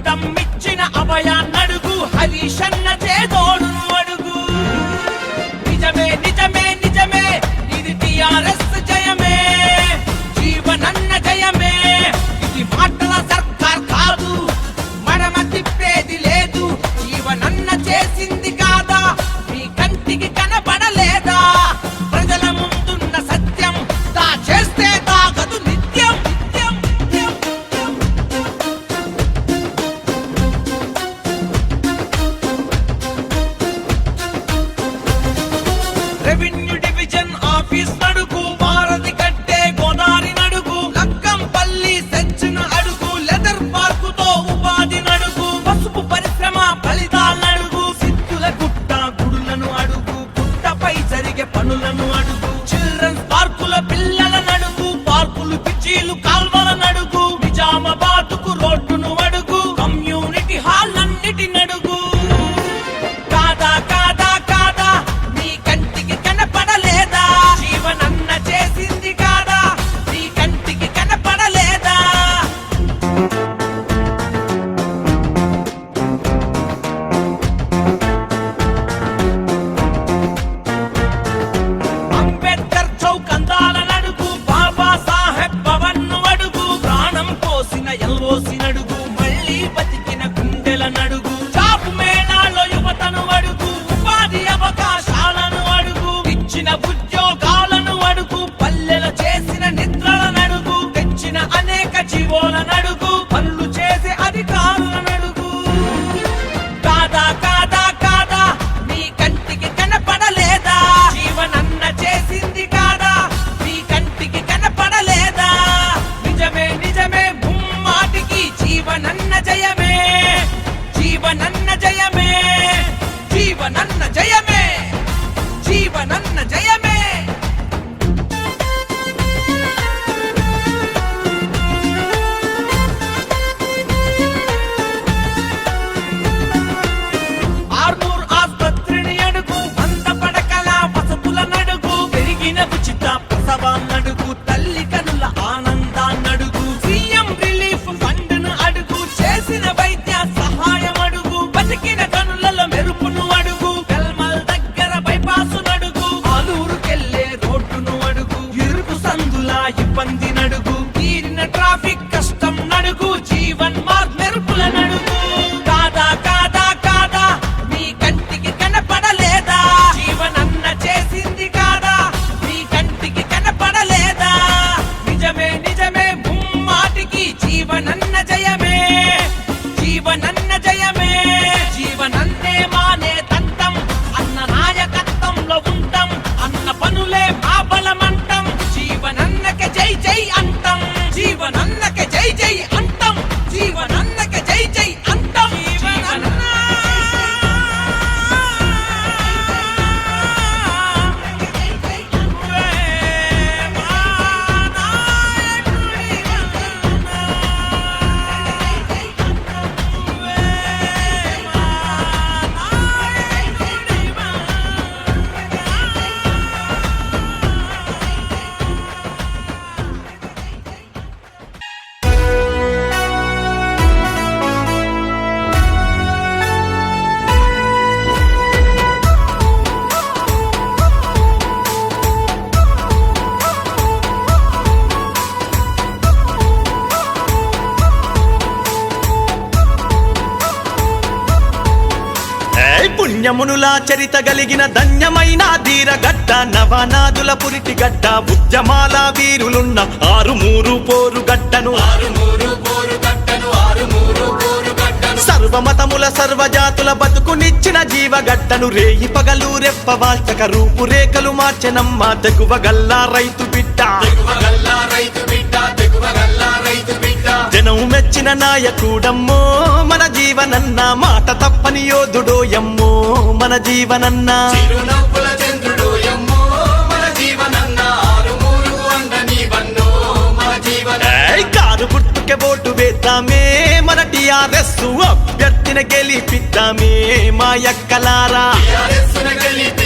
capitán B. పనులను అడుగు. Children పార్కుల పిల్లల నడుగు. పార్కులు పిచ్చిలు కాలు bocina y al bocina. ధన్యమునులా చరిత కలిగిన ధన్యమైన ధీరగడ్డ నవనాదుల పురిటి గడ్డ ఉద్యమాల వీరులున్న ఆరు మూరు పోరు గడ్డను. సర్వమతముల సర్వజాతుల బతుకునిచ్చిన జీవగడ్డను రేయి పగలు రెప్ప వాల్చక రూపురేఖలు మార్చెనమ్మ తెగువగల్లా రైతు బిడ్డ రైతు బిడ్డ. జనం మెచ్చిన నాయకుడమ్మో మన జీవనన్న మాట తప్పని యోధుడోయమ్మో మన జీవనన్న. కారు గుర్తుకే ఓటు వేద్దామే మన టిఆర్ఎస్ అభ్యర్థిన గెలిపిద్దామే మా ఎక్కలారా గెలిపి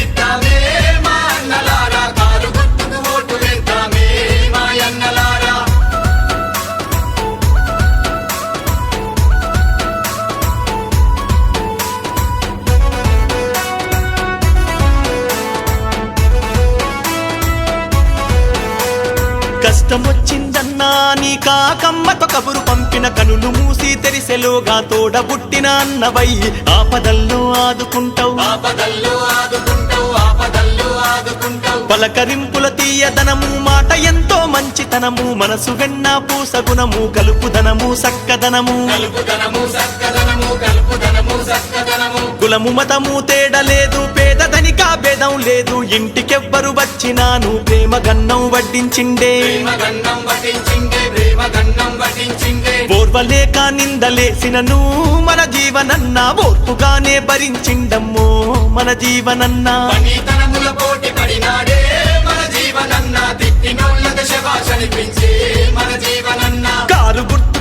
కన్నా నీ కాకమ్మతో కబురు పంపిన కనులు మూసి తెరిసెలోగా తోడబుట్టిన అన్నవయ్యి ఆపదల్లో ఆదుకుంటావు. ఆపదల్లో ఆదుకుంటావు ఆపదల్లో ఆదుకుంటావు. పలకరింపుల తీయదనము మాట ఎంతో మంచితనము మనసు వెన్న పూసగుణము కలుపుదనము సక్కదనము. కలుపుదనము సక్కదనము కులము మతము తేడలేదు పేద పేదదనికా భేదం లేదు. ఇంటికెవ్వరు వచ్చినాను ప్రేమ గన్నం వడ్డించిండే. ఓర్వలేక నిందలేసినను మన జీవనన్న ఓర్పుగానే భరించిండమ్మో మన జీవనన్న. పోటీ పడినాడే మన జీవనన్న తిట్టినోళ్ళకు శభాష్ అనిపించే.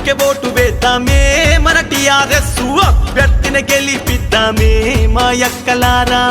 కారు ఓటు వేద్దామే. మన టిఆర్ఎస్ అభ్యర్థిని గెలిపిద్దామే మా యక్కలారా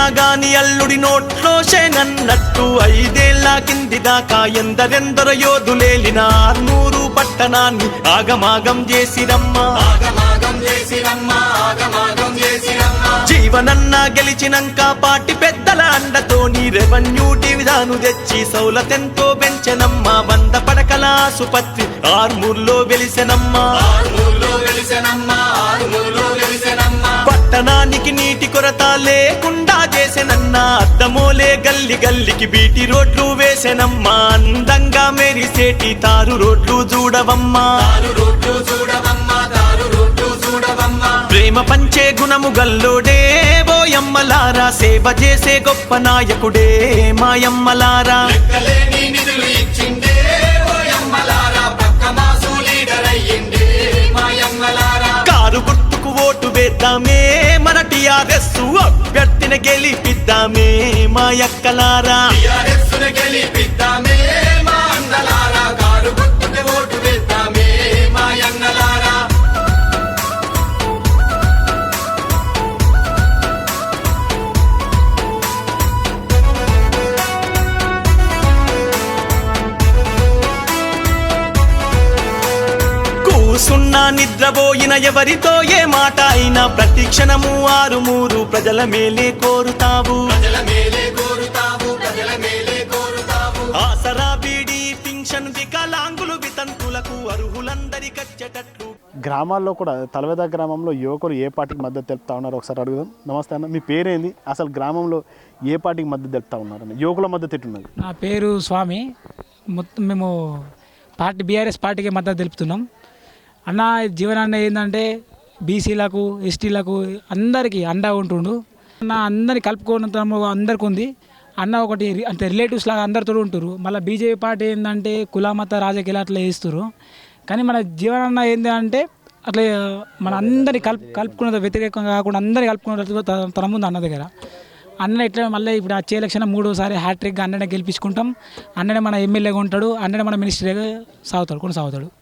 ఉన్నా గాని అల్లుడి నోట్లో నన్నట్టు ఐదేళ్ళ కింది దాకా ఎందరెందరో యోధులేలిన ఆర్నూరు పట్టణాన్ని ఆగమాగం చేసిరమ్మా. ఆగమాగం చేసిరమ్మా ఆగమాగం చేసిరమ్మా. జీవనన్న గెలిచినంక పాటి పెద్దల అండతోని రెవెన్యూ డివిజాను తెచ్చి సౌలతెంతో పెంచెనమ్మా. వంద పడకల ఆసుపత్రి ఆర్మూర్లో వెలిసెనమ్మా. ఆరుమూలో వెలిసెనమ్మా పట్టణానికి నీటి కొరత లేకుండా చేసెనన్నా అద్దమోలే గల్లి గల్లికి బీటి రోడ్లు వేసెనమ్మా. అందంగా మెరిసేటి తారు రోడ్లు చూడవమ్మా. ప్రేమ పంచే గుణము గల్లోడే. ఓయమ్మలారా సేవ చేసే గొప్ప నాయకుడే మాయమ్మలారా నిధులు ఇచ్చిండే టిఆర్ఎస్ అభ్యర్థిని గెలిపిద్దామే మా యక్కలారా టిఆర్ఎస్ గెలిపిద్దామే నిద్రపోయిన ఎవరితో ఏ మాట అయినా? ప్రతి క్షణము ఆరు మూరు ప్రజల మేలే కోరుతావు. ప్రజల మేలే కోరుతావు ప్రజల మేలే కోరుతావు ఆసరా బీడీ పింఛన్ వికలాంగులు వితంతులకు అర్హులందరికచ్చేటట్లు. గ్రామాల్లో కూడా తలవేద గ్రామంలో యువకులు ఏ పార్టీకి మద్దతు తెలుపుతా ఉన్నారు ఒకసారి అడుగుదాం. నమస్తే అన్న మీ పేరేంది? అసలు గ్రామంలో ఏ పార్టీకి మద్దతు తెలుపుతా ఉన్నారన్న యువకుల మద్దతు ఎట్టున్నది నా పేరు స్వామి. మొత్తం మేము పార్టీ బీఆర్ఎస్ పార్టీకి మద్దతు తెలుపుతున్నాం. అన్న జీవనాన్న ఏంటంటే బీసీలకు ఎస్టీలకు అందరికీ అండా ఉంటుండు. అన్న అందరిని కలుపుకోవడం అందరికి ఉంది. అన్న ఒకటి అంటే రిలేటివ్స్ లాగా అందరితో ఉంటారు మళ్ళీ బీజేపీ పార్టీ ఏంటంటే కులమత రాజకీయాలు అట్లా వేస్తారు కానీ మన జీవనాన్న ఏంటి అంటే అట్లా మన అందరినీ కలుపు కలుపుకున్న వ్యతిరేకంగా కాకుండా అందరిని కలుపుకున్నట్టు త- తన ముందు అన్న దగ్గర. అన్న ఎట్లా మళ్ళీ ఇప్పుడు వచ్చే ఎలక్షన్ మూడోసారి హ్యాట్రిక్గా అన్ననే గెలిపించుకుంటాం. అన్ననే మన ఎమ్మెల్యేగా ఉంటాడు. అన్ననే మన మినిస్టర్గా సాగుతాడు కొనసాగుతాడు. సాగుతాడు